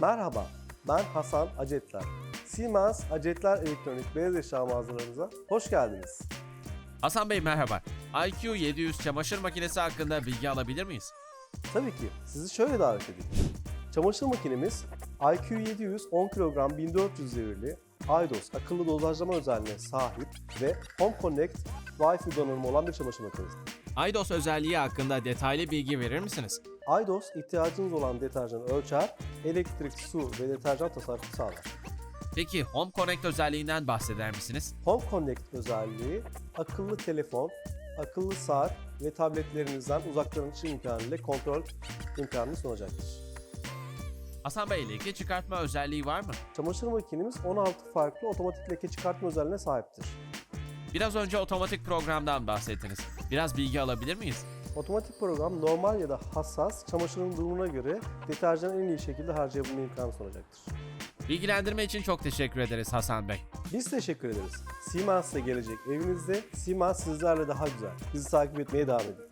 Merhaba, ben Hasan Acetler. Siemens Acetler Elektronik Beyaz Eşya mağazalarımıza hoş geldiniz. Hasan Bey merhaba. IQ 700 çamaşır makinesi hakkında bilgi alabilir miyiz? Tabii ki sizi şöyle davet edeyim. Çamaşır makinemiz IQ 700 10 kilogram 1400 devirli iDOS akıllı dozajlama özelliğine sahip ve Home Connect Wi-Fi donanımı olan bir çamaşır makinesidir. iDOS özelliği hakkında detaylı bilgi verir misiniz? iDOS ihtiyacınız olan deterjanı ölçer, elektrik, su ve deterjan tasarrufu sağlar. Peki Home Connect özelliğinden bahseder misiniz? Home Connect özelliği akıllı telefon, akıllı saat ve tabletlerinizden uzaktan açım imkanı ile kontrol imkanını sunacaktır. Hasan Bey leke çıkartma özelliği var mı? Çamaşır makinemiz 16 farklı otomatik leke çıkartma özelliğine sahiptir. Biraz önce otomatik programdan bahsettiniz. Biraz bilgi alabilir miyiz? Otomatik program normal ya da hassas çamaşırın durumuna göre deterjanı en iyi şekilde harcayabilme imkanı sunacaktır. Bilgilendirme için çok teşekkür ederiz Hasan Bey. Biz teşekkür ederiz. Siemens'le gelecek evinizde Siemens sizlerle daha güzel. Bizi takip etmeye devam edin.